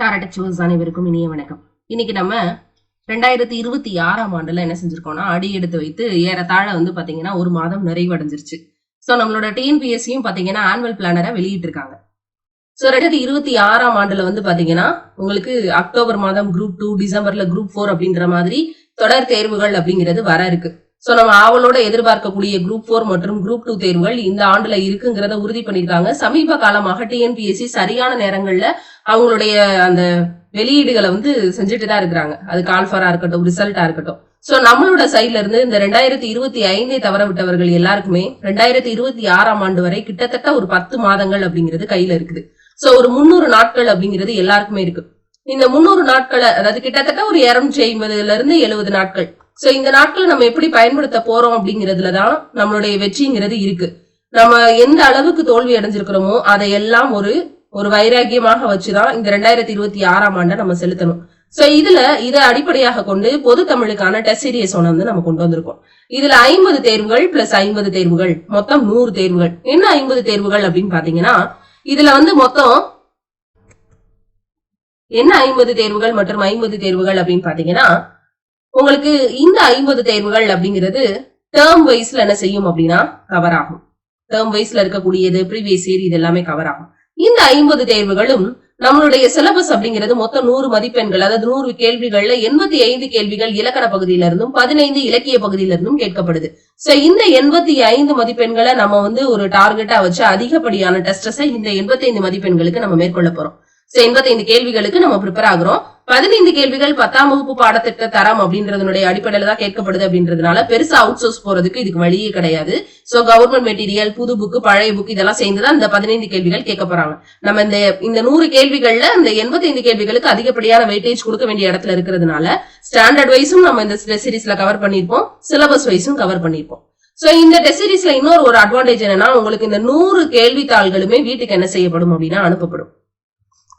டாரடச்சுவர்ஸ் அனைவருக்கும் இனிய வணக்கம். இன்னைக்கு நம்ம ரெண்டாயிரத்தி இருபத்தி ஆறாம் ஆண்டுல என்ன செஞ்சிருக்கோம்னா அடி எடுத்து வைத்து ஏறத்தாழ வந்து பாத்தீங்கன்னா ஒரு மாதம் நிறைவடைஞ்சிருச்சு. ஸோ நம்மளோட டிஎன்பிஎஸ்சியும் பாத்தீங்கன்னா ஆனுவல் பிளானரை வெளியிட்டிருக்காங்க. ஸோ ரெண்டாயிரத்தி இருபத்தி ஆறாம் ஆண்டுல வந்து பாத்தீங்கன்னா உங்களுக்கு அக்டோபர் மாதம் குரூப் டூ டிசம்பர்ல குரூப் ஃபோர் அப்படின்ற மாதிரி தொடர் தேர்வுகள் அப்படிங்கிறது வர இருக்கு. ஸோ நம்ம ஆவலோட எதிர்பார்க்கக்கூடிய குரூப் ஃபோர் மற்றும் குரூப் டூ தேர்வுகள் இந்த ஆண்டுல இருக்குங்கிறத உறுதி பண்ணியிருக்காங்க. சமீப காலமாக டிஎன்பிஎஸ்சி சரியான நேரங்கள்ல அவங்களுடைய அந்த வெளியீடுகளை வந்து செஞ்சுட்டு தான் இருக்கிறாங்க. அது கால்ஃபரா இருக்கட்டும் ரிசல்ட்டா இருக்கட்டும். சோ நம்மளோட சைட்ல இருந்து இந்த ரெண்டாயிரத்தி இருபத்தி ஐந்தை தவற விட்டவர்கள் எல்லாருக்குமே ரெண்டாயிரத்தி இருபத்தி ஆறாம் ஆண்டு வரை கிட்டத்தட்ட ஒரு பத்து மாதங்கள் அப்படிங்கிறது கையில இருக்குது. சோ ஒரு முன்னூறு நாட்கள் அப்படிங்கிறது எல்லாருக்குமே இருக்கு. இந்த முந்நூறு நாட்களை அதாவது கிட்டத்தட்ட ஒரு இருநூற்றி ஐம்பதுல இருந்து எழுபது நாட்கள். சோ இந்த நாட்களை நம்ம எப்படி பயன்படுத்த போறோம் அப்படிங்கிறதுல தான் நம்மளுடைய வெற்றிங்கிறது இருக்கு. நம்ம எந்த அளவுக்கு தோல்வி அடைஞ்சிருக்கிறோமோ அதையெல்லாம் ஒரு ஒரு வைராக்கியமாக வச்சுதான் இந்த ரெண்டாயிரத்தி இருபத்தி ஆறாம் ஆண்டை நம்ம செலுத்தணும். சோ இதுல இதை அடிப்படையாக கொண்டு பொது தமிழுக்கான டெஸ்ட் சீரியஸ் ஒன்று வந்து நம்ம கொண்டு வந்திருக்கோம். இதுல ஐம்பது தேர்வுகள் பிளஸ் ஐம்பது தேர்வுகள். மொத்தம் நூறு தேர்வுகள். என்ன ஐம்பது தேர்வுகள் அப்படின்னு பாத்தீங்கன்னா இதுல வந்து மொத்தம் என்ன ஐம்பது தேர்வுகள் மற்றும் ஐம்பது தேர்வுகள் அப்படின்னு பாத்தீங்கன்னா உங்களுக்கு இந்த ஐம்பது தேர்வுகள் அப்படிங்கிறது டேர்ம் வைஸ்ல என்ன செய்யும் அப்படின்னா கவர் ஆகும். டேர்ம் வைஸ்ல இருக்கக்கூடியது ப்ரீவியஸ் இயர் இது எல்லாமே கவர் ஆகும். இந்த ஐம்பது தேர்வுகளும் நம்மளுடைய சிலபஸ் அப்படிங்கிறது மொத்தம் நூறு மதிப்பெண்கள் அதாவது நூறு கேள்விகள்ல எண்பத்தி ஐந்து கேள்விகள் இலக்கண பகுதியில இருந்தும் பதினைந்து இலக்கிய பகுதியில இருந்தும் கேட்கப்படுது. சோ இந்த எண்பத்தி ஐந்து மதிப்பெண்களை நம்ம வந்து ஒரு டார்கெட்டா வச்சு அதிகப்படியான டெஸ்டஸை இந்த எண்பத்தி ஐந்து மதிப்பெண்களுக்கு நம்ம மேற்கொள்ள போறோம். எண்பத்தைந்து கேள்விகளுக்கு நம்ம ப்ரிப்பேர் ஆகுறோம். பதினைந்து கேள்விகள் பத்தாம் வகுப்பு பாடத்திட்ட தரம் அப்படின்றதனுடைய அடிப்படையில தான் கேட்கப்படுது அப்படின்றதுனால பெருசா அவுட் சோர்ஸ் போறதுக்கு இதுக்கு வழியே கிடையாது. சோ கவர்மெண்ட் மெட்டீரியல் புது புக்கு பழைய புக் இதெல்லாம் சேர்ந்துதான் இந்த பதினைந்து கேள்விகள் கேட்க போறாங்க. நம்ம இந்த இந்த நூறு கேள்விகள்ல இந்த எண்பத்தைந்து கேள்விகளுக்கு அதிகப்படியான வெயிட்டேஜ் கொடுக்க வேண்டிய இடத்துல இருக்கிறதுனால ஸ்டாண்டர்ட் வைஸும் நம்ம இந்த சீரீஸ்ல கவர் பண்ணிருப்போம் சிலபஸ் வைஸும் கவர் பண்ணிருப்போம் சோ இந்த டெஸ்ட் சீரீஸ்ல இன்னொரு ஒரு அட்வான்டேஜ் என்னன்னா உங்களுக்கு இந்த நூறு கேள்வித்தாள்களுமே வீட்டுக்கு என்ன செய்யப்படும் அப்படின்னா அனுப்பப்படும்.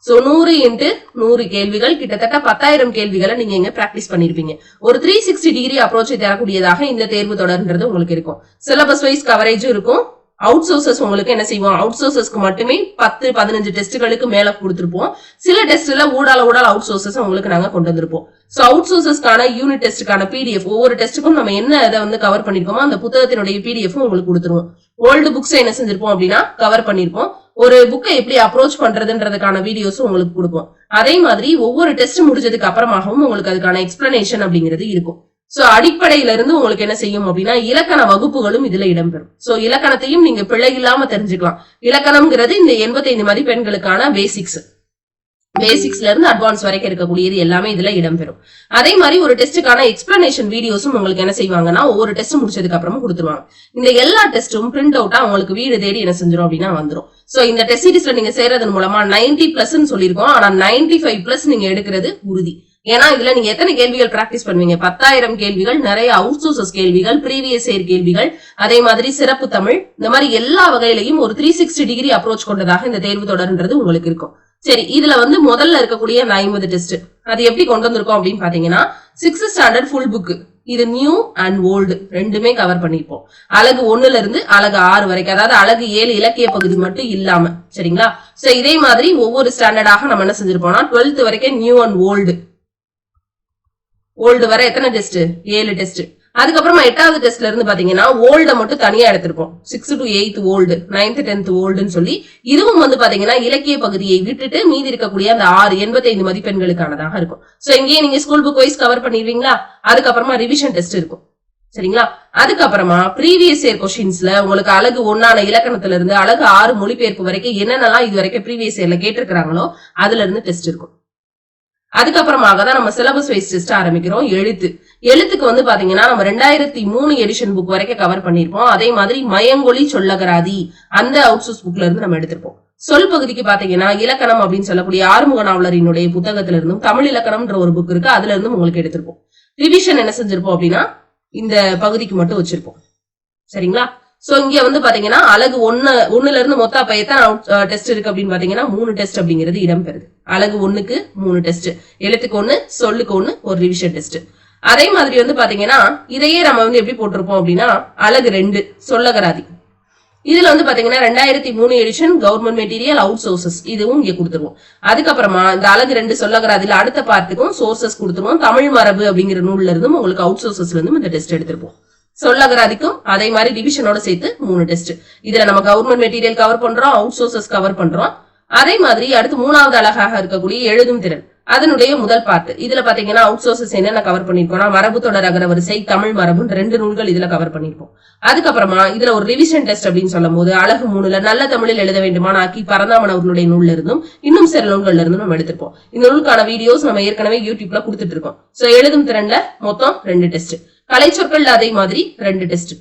சோ நூறு இன்ட்டு நூறு கேள்விகள் கிட்டத்தட்ட பத்தாயிரம் கேள்விகளை நீங்க இங்க பிராக்டிஸ் பண்ணிருப்பீங்க. ஒரு த்ரீ சிக்ஸ்டி டிகிரி அப்ரோச்சை தரக்கூடியதாக இந்த தேர்வு தொடர்ன்றது உங்களுக்கு இருக்கும். சிலபஸ் வைஸ் கவரேஜும் இருக்கும். அவுட் சோர்சஸ் உங்களுக்கு என்ன செய்வோம்? அவுட் சோர்சஸ்க்கு மட்டுமே பத்து பதினஞ்சு டெஸ்ட்டுகளுக்கு மேல கொடுத்துருப்போம். சில டெஸ்ட்ல ஊடால ஊடால அவுட் சோர்சஸ் உங்களுக்கு நாங்க கொண்டு வந்திருப்போம். சோ அவுட் சோர்சஸ்க்கான யூனிட் டெஸ்ட்டுக்கான பிடிஎஃப் ஒவ்வொரு டெஸ்ட்டுக்கும் நம்ம என்ன அதை வந்து கவர் பண்ணிருக்கோமோ அந்த புத்தகத்தினுடைய பிடிஎஃப் உங்களுக்கு கொடுத்துருவோம். ஓல்டு புக்ஸ் என்ன செஞ்சிருப்போம் அப்படின்னா கவர் பண்ணிருப்போம். ஒரு புக்கை எப்படி அப்ரோச் பண்றதுன்றதுக்கான வீடியோஸும் உங்களுக்கு கொடுப்போம். அதே மாதிரி ஒவ்வொரு டெஸ்ட் முடிஞ்சதுக்கு அப்புறமாகவும் உங்களுக்கு அதுக்கான எக்ஸ்பிளனேஷன் அப்படிங்கிறது இருக்கும். சோ அடிப்படையில இருந்து உங்களுக்கு என்ன செய்யும் அப்படின்னா இலக்கண வகுப்புகளும் இதுல இடம்பெறும். சோ இலக்கணத்தையும் நீங்க பிழை இல்லாம தெரிஞ்சுக்கலாம். இலக்கணம்ங்கிறது இந்த எண்பத்தைந்து மதிப்பெண்களுக்கான பேசிக்ஸ் பேசிக்ஸ்ல இருந்து அட்வான்ஸ் வரைக்கும் இருக்கக்கூடியது எல்லாமே இதுல இடம்பெறும். அதே மாதிரி ஒரு டெஸ்ட்டுக்கான எக்ஸ்பிளனேஷன் வீடியோஸும் உங்களுக்கு என்ன செய்வாங்கன்னா ஒவ்வொரு டெஸ்ட் முடிச்சதுக்கு அப்புறமும் கொடுத்துருவாங்க. இந்த எல்லா டெஸ்ட்டும் பிரிண்ட் அவுட்டா உங்களுக்கு வீடு தேடி என்ன செஞ்சிடும் அப்படின்னா வந்துடும் சோ இந்த டெஸ்ட் சீரிஸ்ல நீங்க சேர்றதன் மூலமா நைன்டி பிளஸ் சொல்லியிருக்கோம். ஆனா நைன்டி ஃபைவ் பிளஸ் நீங்க எடுக்கிறது உறுதி. ஏன்னா இதுல நீங்க எத்தனை கேள்விகள் பிராக்டிஸ் பண்ணுவீங்க? பத்தாயிரம் கேள்விகள் நிறைய அவுட் சோர்சஸ் கேள்விகள் ப்ரீவியஸ் இயர் கேள்விகள் அதே மாதிரி சிறப்பு தமிழ். இந்த மாதிரி எல்லா வகையிலையும் ஒரு த்ரீ சிக்ஸ்டி டிகிரி அப்ரோச் கொண்டதாக இந்த தேர்வு தொடர்ன்றது உங்களுக்கு இருக்கும். சரி இதுல வந்து முதல்ல இருக்கக்கூடிய அந்த ஐம்பது டெஸ்ட் அது எப்படி கொண்டு வந்திருக்கோம் அப்படின்னு பாத்தீங்கன்னா சிக்ஸ்த் ஸ்டாண்டர்ட் ஃபுல் புக் இது நியூ அண்ட் ஓல்டு ரெண்டுமே கவர் பண்ணிருப்போம். அழகு ஒண்ணுல இருந்து அழகு ஆறு வரைக்கும். அதாவது அழகு ஏழு இலக்கிய பகுதி மட்டும் இல்லாம சரிங்களா? சோ இதே மாதிரி ஒவ்வொரு ஸ்டாண்டர்டாக நம்ம என்ன செஞ்சிருப்போம்னா டுவெல்த் வரைக்கும் நியூ அண்ட் ஓல்டு ஓல்டு வரை எத்தனை டெஸ்ட் ஏழு டெஸ்ட் அதுக்கப்புறமா எட்டாவது டெஸ்ட்ல இருந்து பாத்தீங்கன்னா ஓல்ட மட்டும் தனியா எடுத்திருப்போம். Six to eight old ninth tenth ஓல்டுன்னு சொல்லி இதுவும் வந்து பாத்தீங்கன்னா இலக்கிய பகுதியை விட்டுட்டு மீதி இருக்கக்கூடிய அந்த ஆறு எண்பத்தைந்து மதிப்பெண்களுக்கானதாக இருக்கும். சோ இங்கேயே நீங்க ஸ்கூல் புக் வைஸ் கவர் பண்ணிடுவீங்களா? அதுக்கப்புறமா ரிவிஷன் டெஸ்ட் இருக்கும். சரிங்களா? அதுக்கப்புறமா ப்ரீவியஸ் இயர் கொஸ்டின்ஸ்ல உங்களுக்கு அழகு ஒன்னான இலக்கணத்துல இருந்து அழகு ஆறு மொழிபெயர்ப்பு வரைக்கும் என்னென்னலாம் இது வரைக்கும் ப்ரீவியஸ் இயர்ல கேட்டிருக்கிறாங்களோ அதுல இருந்து டெஸ்ட் இருக்கும். அதுக்கப்புறமாக தான் நம்ம சிலபஸ் வைஸ் டெஸ்ட் ஆரம்பிக்கிறோம். எழுத்து. எழுத்துக்கு வந்து பாத்தீங்கன்னா நம்ம ரெண்டாயிரத்தி மூணு எடிஷன் புக் வரைக்கும் கவர் பண்ணிருப்போம் அதே மாதிரி மயங்கொழி சொல்லகராதி அந்த அவுட்சோர்ஸ் புக்ல இருந்து நம்ம எடுத்திருப்போம். சொல் பகுதிக்கு பாத்தீங்கன்னா இலக்கணம் அப்படின்னு சொல்லக்கூடிய ஆறுமுக நாவலரினுடைய புத்தகத்துல இருந்தும் தமிழ் இலக்கணம்ன்ற ஒரு புக் இருக்கு அதுல இருந்தும் உங்களுக்கு எடுத்திருப்போம். ரிவிஷன் என்ன செஞ்சிருப்போம் அப்படின்னா இந்த பகுதிக்கு மட்டும் வச்சிருப்போம். சரிங்களா? சோ இங்க வந்து பாத்தீங்கன்னா அழகு ஒண்ணு ஒண்ணுல இருந்து மொத்த அப்ப எத்தனை டெஸ்ட் இருக்கு அப்படின்னு பாத்தீங்கன்னா மூணு டெஸ்ட் அப்படிங்கிறது இடம்பெறுது. அழகு ஒண்ணுக்கு மூணு டெஸ்ட் எழுத்துக்கு ஒண்ணு சொல்லுக்கு ஒண்ணு ஒரு ரிவிஷன் டெஸ்ட் அதே மாதிரி வந்து பாத்தீங்கன்னா இதையே நம்ம வந்து எப்படி போட்டிருப்போம் அப்படின்னா அழகு ரெண்டு சொல்லகராதி. இதுல வந்து பாத்தீங்கன்னா ரெண்டாயிரத்தி மூணு edition government material out sources இதுவும் இங்க கொடுத்துருவோம். அதுக்கப்புறமா இந்த அழகு ரெண்டு சொல்லகராதில அடுத்த பார்ட்டுக்கும் சோர்சஸ் கொடுத்துருவோம். தமிழ் மரபு அப்படிங்கிற நூல்ல இருந்தும் உங்களுக்கு அவுட் சோர்சஸ்ல இருந்தும் இந்த டெஸ்ட் எடுத்திருப்போம். சொல்லகராதிக்கும் அதே மாதிரி டிவிஷனோட சேர்த்து மூணு டெஸ்ட் இதுல நம்ம கவர்மெண்ட் மெட்டீரியல் கவர் பண்றோம் அவுட் சோர்சஸ் கவர் பண்றோம். அதே மாதிரி அடுத்து மூணாவது அழகாக இருக்கக்கூடிய எழுதும் திறன். அதனுடைய முதல் பார்ட் இதுல பாத்தீங்கன்னா அவுட் சோர்சஸ் என்னென்ன கவர் பண்ணிருக்கோம்னா மரபு தொடர் அகரவரிசை தமிழ் மரபுன்னு ரெண்டு நூல்கள் இதுல கவர் பண்ணிருப்போம். அதுக்கப்புறமா இதுல ஒரு ரிவிஷன் டெஸ்ட் அப்படின்னு சொல்லும் போது அழகு மூணுல நல்ல தமிழில் எழுத வேண்டுமான ஆக்கி பரந்தாமன் அவர்களுடைய நூல்ல இருந்தும் இன்னும் சில நூல்கள்ல இருந்தும் நம்ம எடுத்திருப்போம். இந்த நூலுக்கான வீடியோஸ் நம்ம ஏற்கனவே யூடியூப்ல கொடுத்துட்டு இருக்கோம். சோ எழுதும் திறன்ல மொத்தம் ரெண்டு டெஸ்ட் கலைச்சொற்கள் அதே மாதிரி ரெண்டு டெஸ்ட்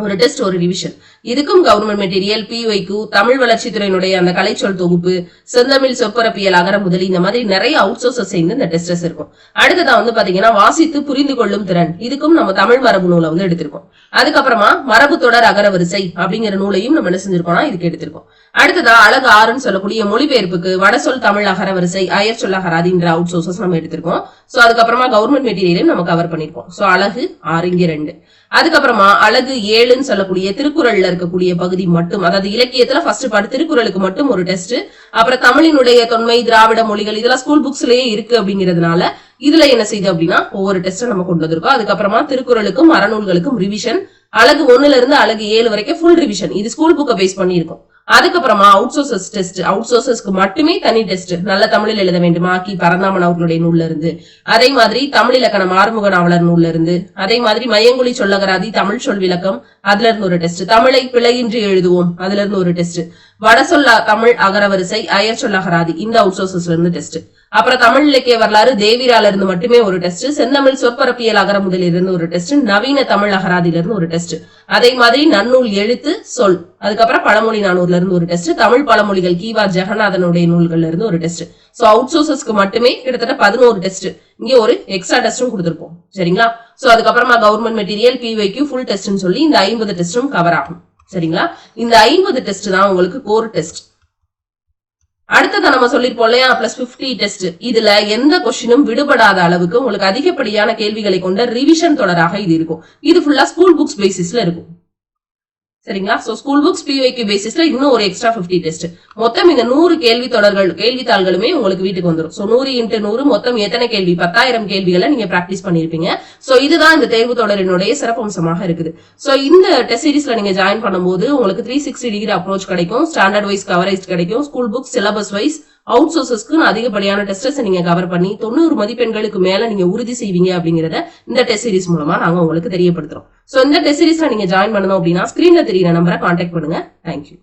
ஒரு டெஸ்ட் ஒரு ரிவிஷன் இதுக்கும் கவர்மெண்ட் மெட்டீரியல் பிஒய்க்கு தமிழ் வளர்ச்சித்துறையினுடைய அந்த கலைச்சொல் தொகுப்பு செந்தமிழ் சொற்பரப்பியல் அகர முதலி இந்த மாதிரி நிறைய அவுட் சோர்சஸ் சேர்ந்து இந்த டெஸ்டஸ் இருக்கும். அடுத்ததா வந்து பாத்தீங்கன்னா வாசித்து புரிந்து கொள்ளும் திறன். இதுக்கும் நம்ம தமிழ் மரபு நூலை வந்து எடுத்திருக்கோம். அதுக்கப்புறமா மரபு தொடர் அகரவரிசை அப்படிங்கிற நூலையும் நம்ம என்ன செஞ்சிருக்கோம்னா இதுக்கு எடுத்திருக்கோம். அடுத்ததா அழகு ஆறுன்னு சொல்லக்கூடிய மொழிபெயர்ப்புக்கு வடசொல் தமிழ் அகர வரிசை அயர் சொல் அகராதின்ற அவுட் சோர்சஸ் நம்ம எடுத்திருக்கோம். சோ அதுக்கப்புறமா கவர்மெண்ட் மெட்டீரியலையும் நம்ம கவர் பண்ணிருக்கோம். சோ அழகு ஆறு இங்க ரெண்டு. அதுக்கப்புறமா அழகு ஏழுன்னு சொல்லக்கூடிய திருக்குறள்ல இருக்கக்கூடிய பகுதி மட்டும் அதாவது இலக்கியத்துல ஃபர்ஸ்ட் பார்ட் திருக்குறளுக்கு மட்டும் ஒரு டெஸ்ட் அப்புறம் தமிழினுடைய தொன்மை திராவிட மொழிகள் இதெல்லாம் ஸ்கூல் புக்ஸ்லயே இருக்கு அப்படிங்கிறதுனால இதுல என்ன செய்யுது அப்படின்னா ஒவ்வொரு டெஸ்ட் நம்ம கொண்டு வந்திருக்கோம். அதுக்கப்புறமா திருக்குறளுக்கும் அறநூல்களுக்கும் ரிவிஷன் அழகு ஒண்ணுல இருந்து அழகு ஏழு வரைக்கும் ஃபுல் ரிவிஷன் இது ஸ்கூல் புக்கை பேஸ் பண்ணியிருக்கோம். அதுக்கப்புறமா அவுட் சோர்சஸ் டெஸ்ட் அவுட் சோர்சஸ்க்கு மட்டுமே தனி டெஸ்ட் நல்ல தமிழில் எழுத வேண்டுமா? கி. பரந்தாமன் அவர்களுடைய நூல்ல இருந்து அதே மாதிரி தமிழ் இலக்கணம் ஆறுமுக நாவலர் நூல்ல இருந்து அதே மாதிரி மையங்குழி சொல்லகராதி தமிழ் சொல் விளக்கம் அதுல இருந்து ஒரு டெஸ்ட் தமிழை பிழையின்றி எழுதுவோம் அதுல இருந்து ஒரு டெஸ்ட் வடசொல்லா தமிழ் அகரவரிசை அயர் சொல்லகராதி இந்த அவுட் சோர்சஸ்ல இருந்து டெஸ்ட் அப்புறம் தமிழ் இலக்கிய வரலாறு தேவிரால இருந்து மட்டுமே ஒரு டெஸ்ட் செந்தமிழ் சொற்பரப்பியல் அகர முதலில் இருந்து ஒரு டெஸ்ட் நவீன தமிழ் அகராதியில இருந்து ஒரு டெஸ்ட் அதே மாதிரி நன்னூல் எழுத்து சொல். அதுக்கப்புறம் பழமொழி நானூர்ல இருந்து ஒரு டெஸ்ட் தமிழ் பழமொழிகள் கீவா ஜெகநாதனுடைய நூல்கள்ல இருந்து ஒரு டெஸ்ட் சோ அவுட் சோர்சஸ்க்கு மட்டுமே கிட்டத்தட்ட பதினோரு டெஸ்ட் இங்கே ஒரு எக்ஸ்ட்ரா டெஸ்டும் கொடுத்துருப்போம். சரிங்களா? சோ அதுக்கப்புறமா கவர்மெண்ட் மெட்டீரியல் பிவைக்கு ஃபுல் டெஸ்ட்னு சொல்லி இந்த ஐம்பது டெஸ்டும் கவர் ஆகும். சரிங்களா? இந்த ஐம்பது டெஸ்ட் தான் உங்களுக்கு கோர் டெஸ்ட் அடுத்ததை நம்ம சொல்லிருப்போம் இல்லையா? பிளஸ் பிப்டி டெஸ்ட் இதுல எந்த கொஸ்டினும் விடுபடாத அளவுக்கு உங்களுக்கு அதிகப்படியான கேள்விகளை கொண்ட ரிவிஷன் தொடராக இது இருக்கும். இது ஃபுல்லா ஸ்கூல் புக்ஸ் பேசிஸ்ல இருக்கும். சரிங்களா? சோ ஸ்கூல் புக்ஸ் பிவைக்கு பேசிஸ்ல இன்னும் ஒரு எக்ஸ்ட்ரா பிப்டி டெஸ்ட் மொத்தம் இந்த நூறு கேள்வி தொடர்கள் கேள்வித்தாள்களுமே உங்களுக்கு வீட்டுக்கு வந்துடும் சோ நூறு இன்ட்டு நூறு மொத்தம் எத்தனை கேள்வி? பத்தாயிரம் கேள்விகளை நீங்க பிராக்டிஸ் பண்ணிருப்பீங்க. சோ இதுதான் இந்த தேர்வு தொடரினுடைய சிறப்பம்சமாக இருக்குது. சோ இந்த டெஸ்ட் சீரீஸ்ல நீங்க ஜாயின் பண்ணும்போது உங்களுக்கு த்ரீ சிக்ஸ்டி டிகிரி அப்ரோச் கிடைக்கும். ஸ்டாண்டர்ட் வைஸ் கவரேஜ் கிடைக்கும். School book syllabus wise out சோர்சஸ்க்கு அதிகப்படியான டெஸ்டர்ஸ் நீங்க கவர் பண்ணி தொண்ணூறு மதிப்பெண்களுக்கு மேல நீங்க உறுதி செய்வீங்க அப்படிங்கறத இந்த டெஸ்ட் சீரிஸ் மூலமா நாங்க உங்களுக்கு தெரியப்படுத்துறோம். சோ இந்த டெஸ்ட் சீரிஸ்ல நீங்க ஜாயின் பண்ணணும் அப்படின்னா ஸ்கிரீன்ல தெரியுற நம்பரை கான்டாக்ட் பண்ணுங்க. தேங்க்யூ